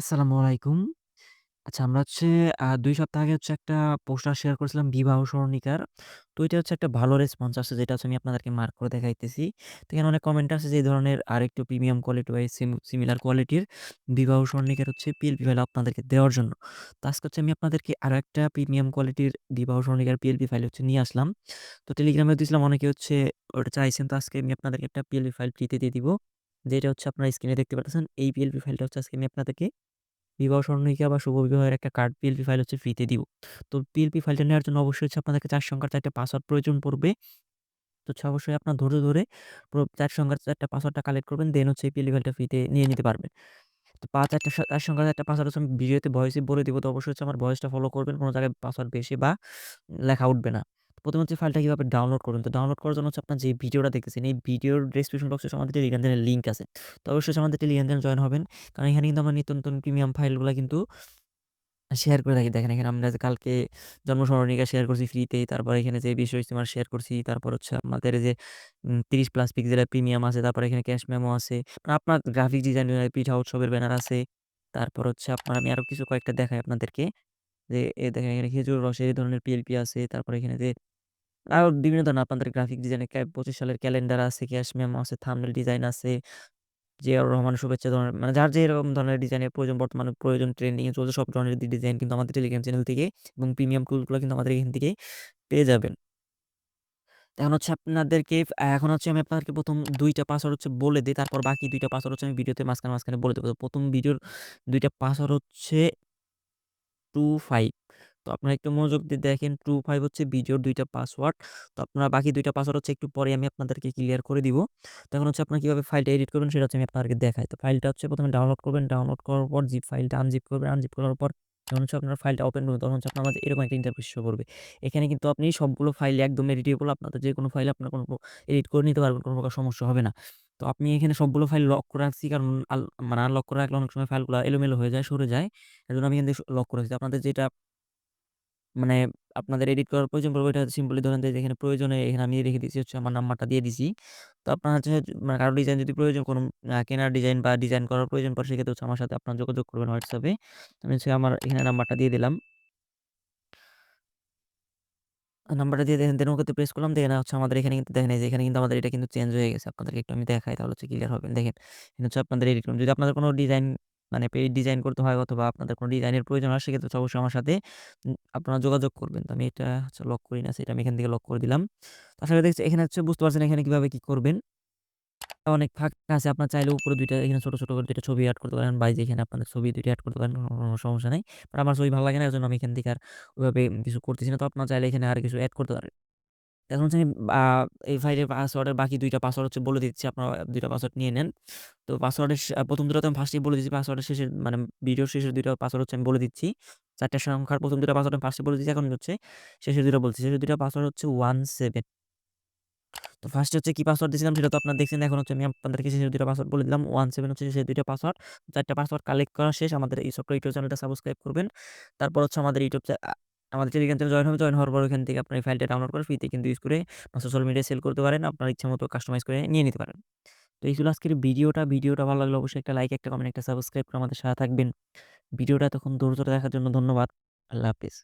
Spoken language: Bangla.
আসসালামু আলাইকুম। আচ্ছা আমরা হচ্ছে ২ সপ্তাহ আগে হচ্ছে একটা পোস্টার শেয়ার করেছিলাম বিবাহ সরণিকার। তো এটা হচ্ছে একটা ভালো রেসপন্স আসছে যেটা হচ্ছে আমি আপনাদেরকে মার্ক করে দেখাইতেছি। তো এখানে অনেক কমেন্ট আসছে যে এই ধরনের আরেকটু প্রিমিয়াম কোয়ালিটি সিম সিমিলার কোয়ালিটির বিবাহ সরণিকার হচ্ছে পিএলপি ফাইল আপনাদেরকে দেওয়ার জন্য। তো আজকে হচ্ছে আমি আপনাদেরকে আরও একটা প্রিমিয়াম কোয়ালিটির বিবাহ সরণিকার পিএলপি ফাইল হচ্ছে নিয়ে আসলাম। তো টেলিগ্রামেও দিয়েছিলাম অনেকে হচ্ছে ওটা চাইছেন। তো আজকে আমি আপনাদেরকে একটা পিএলপি ফাইল ফ্রিতে দিয়ে দিব। যেটা হচ্ছে আপনারা স্ক্রিনে দেখতে পাচ্ছেন। এই পিএলপি ফাইলটা হচ্ছে আজকে আমি আপনাদেরকে বিবাহ সরণিকা বা শুভ বিবাহের একটা কার্ড পিএলপি ফাইল হচ্ছে ফ্রিতে দিব। তো পিএলপি ফাইলটা নেওয়ার জন্য অবশ্যই হচ্ছে আপনাদেরকে চার সংখ্যার ৪ টা পাসওয়ার্ড প্রয়োজন পড়বে। তো হচ্ছে অবশ্যই আপনার ধরে ধরে ৪ সংখ্যার ৪ টা পাসওয়ার্ডটা কালেক্ট করবেন। দেন হচ্ছে এই পিএলপি ফাইলটা ফ্রিতে নিয়ে নিতে পারবেন। তো ৫ ৪ টা ৪ সংখ্যার ৪ পাসওয়ার্ড হচ্ছে আমি ভিডিওতে ভয়েসে বলে দিব। তো অবশ্যই হচ্ছে আমার ভয়েসটা ফলো করবেন। কোনো জায়গায় পাসওয়ার্ড বেশি বা লেখা উঠবে না। প্রথমে হচ্ছে ফাইলটা কীভাবে ডাউনলোড করবেন। তো ডাউনলোড করার জন্য হচ্ছে আপনার যে ভিডিওটা দেখতেছেন, এই ভিডিওর ডেসক্রিপশন বক্সে আমাদের টেলিগ্রাম লিঙ্ক আছে। তো অবশ্যই আমাদের টেলিগ্রাম চ্যানেলে জয়েন হবেন। কারণ এখানে কিন্তু আমরা নিত্য নতুন প্রিমিয়াম ফাইলগুলা কিন্তু শেয়ার করে থাকি। দেখেন, এখানে আমরা কালকে জন্ম সরণিকা শেয়ার করছি ফ্রিতেই। তারপর এখানে যে বিশ্ব ইজতেমা শেয়ার করছি। তারপর হচ্ছে আমাদের যে তিরিশ ৩০ প্লাস পিক্সেলের প্রিমিয়াম আছে। তারপর এখানে ক্যাশ মেমো আছে। আপনার গ্রাফিক ডিজাইনের পিঠা উৎসবের ব্যানার আছে। তারপর হচ্ছে আপনার, আমি আরও কিছু কয়েকটা দেখাই আপনাদেরকে। যে দেখেন, এখানে খেজুর রসের এই ধরনের পিএলপি আছে। তারপর এখানে যে আরও বিভিন্ন ধরনের আপনাদের গ্রাফিক ডিজাইনের ২৫ সালের ক্যালেন্ডার আছে, ক্যাশ মেমো আছে, থাম্বনেল ডিজাইন আছে। জিয়াউর রহমান শুভেচ্ছা ধরনের মানে যার যেরকম ধরনের ডিজাইনের প্রয়োজন বর্তমানে প্রয়োজন ট্রেন্ডিং চলছে সব ধরনের ডিজাইন কিন্তু আমাদের টেলিগ্রাম চ্যানেল থেকে এবং প্রিমিয়াম টুলসগুলো কিন্তু আমাদের এখান থেকে পেয়ে যাবেন। এখন হচ্ছে আপনাদেরকে এখন হচ্ছে আমি আপনাদেরকে ১ম ২ টা পাসওয়ার্ড হচ্ছে বলে দেই। তারপর বাকি ২ টা পাসওয়ার্ড হচ্ছে আমি ভিডিওতে মাঝখানে, মাঝখানে বলে দেব। ১ম ভিডিওর ২ টা পাসওয়ার্ড হচ্ছে 25 তো আপনারা একটু মনোযোগ দিয়ে দেখেন 25 হচ্ছে ভিডিওর দুইটা পাসওয়ার্ড। তো আপনারা বাকি দুইটা পাসওয়ার্ড হচ্ছে একটু পরে আমি আপনাদেরকে ক্লিয়ার করে দিব। তো এখন হচ্ছে আপনারা কীভাবে ফাইলটা এডিট করবেন সেটা হচ্ছে আমি আপনাদেরকে দেখাই। তো ফাইলটা হচ্ছে প্রথমে ডাউনলোড করবেন। ডাউনলোড করার পর জিপ ফাইলটা আনজিপ করবেন। আনজিপ করার পর যখন হচ্ছে আপনার ফাইলটা ওপেন করবেন তখন হচ্ছে আপনার এরকম একটা ইন্টারফেস শো করবে। এখানে কিন্তু আপনি সবগুলো ফাইল একদম এডিটেবল আপনাদের যে কোনো ফাইল আপনার কোনো এডিট করে নিতে পারবেন। কোনো প্রকার সমস্যা হবে না। তো আপনি এখানে সবগুলো ফাইল লক করে রাখছি কারণ মানে আনলক করে রাখলে অনেক সময় ফাইলগুলো এলোমেলো হয়ে যায়, সরে যায়। এজন্য আমি এখান থেকে লক করে রাখছি। আপনাদের যেটা মানে আপনাদের এডিট করার প্রয়োজন পড়বে এটা সিম্পলি ধরেন যে এখানে প্রয়োজনে এখানে আমি রেখে দিয়েছি, হচ্ছে আমার নাম্বারটা দিয়ে দিছি। তো আপনার হচ্ছে মানে কারও ডিজাইন যদি প্রয়োজন, কোনো কেনার ডিজাইন বা ডিজাইন করার প্রয়োজন পড়ে, সেক্ষেত্রে হচ্ছে আমার সাথে আপনার যোগাযোগ করবেন হোয়াটসঅ্যাপে আমি হচ্ছে আমার এখানে নাম্বারটা দিয়ে দিলাম। নাম্বারটা দিয়ে দেখেন দেন ওকেতে প্রেস করলাম। দেখেন হচ্ছে আমাদের এখানে কিন্তু, দেখেন যে এখানে কিন্তু আমাদের এটা কিন্তু চেঞ্জ হয়ে গেছে। আপনাদেরকে একটু আমি দেখাই, তাহলে হচ্ছে ক্লিয়ার হবেন। দেখেন হচ্ছে আপনাদের এডিট করুন। যদি আপনাদের কোনো ডিজাইন মানে পেজ ডিজাইন করতে হয় অথবা আপনাদের কোনো ডিজাইনের প্রয়োজন হয় সেক্ষেত্রে অবশ্যই আমার সাথে আপনারা যোগাযোগ করবেন। তো আমি এটা হচ্ছে লক করি না সেটা আমি এখান থেকে লক করে দিলাম। আশা করি দেখছি এখানে হচ্ছে বুঝতে পারছেন এখানে কীভাবে কি করবেন। অনেক ফাঁকা আছে আপনার চাইলে উপরে দুইটা এখানে ছোট, ছোট করে ২ টা ছবি অ্যাড করতে পারেন বা এই যে এখানে আপনাদের ছবি ২ অ্যাড করতে পারেন। কোনো সমস্যা নাই। বাট আমার ছবি ভালো লাগে না এজন্য আমি এখান থেকে আর ওইভাবে কিছু করতেছি না। তো আপনারা চাইলে এখানে আর কিছু অ্যাড করতে পারেন। এখন হচ্ছে আমি এই ফাইলের পাসওয়ার্ডের বাকি দুইটা পাসওয়ার্ড হচ্ছে বলে দিচ্ছি। আপনারা ২ টা পাসওয়ার্ড নিয়ে নেন। তো পাসওয়ার্ডের প্রথম দুটো তো আমি ফার্স্টেই বলে দিচ্ছি। পাসওয়ার্ডের শেষের মানে ভিডিওর শেষের ২ টা পাসওয়ার্ড হচ্ছে আমি বলে দিচ্ছি। ৪ টা সংখ্যার ১ম ২ টা পাসওয়ার্ড আমি ফার্স্টে বলে দিচ্ছি। এখন হচ্ছে শেষের দুটো বলছি। শেষের ২ টা পাসওয়ার্ড হচ্ছে 17 তো ফার্স্টে হচ্ছে কি পাসওয়ার্ড দিয়েছিলাম সেটা তো আপনারা দেখছেন। এখন হচ্ছে আমি আপনাদেরকে শেষের ২ টা পাসওয়ার্ড বলে দিলাম। 17 হচ্ছে শেষের ২ টা পাসওয়ার্ড। চারটা পাসওয়ার্ড কালেক্ট করা শেষ। আমাদের এই ছোট্ট ইউটিউব চ্যানেলটা সাবস্ক্রাইব করবেন। তারপর হচ্ছে আমাদের ইউটিউব আমাদের টেলিগ্রাম চ্যানেল জয়েন হবে। জয়েন হওয়ার পর ওখান থেকে আপনার এই ফাইলটা ডাউনলোড করে ফ্রিতে কিন্তু ইউজ করে সোশ্যাল মিডিয়ায় সেল করতে পারেন। আপনার ইচ্ছা মতো কাস্টমাইজ করে নিয়ে নিতে পারেন। তো এই ছিল আজকের ভিডিওটা। ভিডিওটা ভালো লাগলে অবশ্যই একটা লাইক, একটা কমেন্ট, একটা সাবস্ক্রাইব করে আমাদের সাথে থাকবেন। ভিডিওটা তখন দূর দূরে দেখার জন্য ধন্যবাদ। আল্লাহ হাফেজ।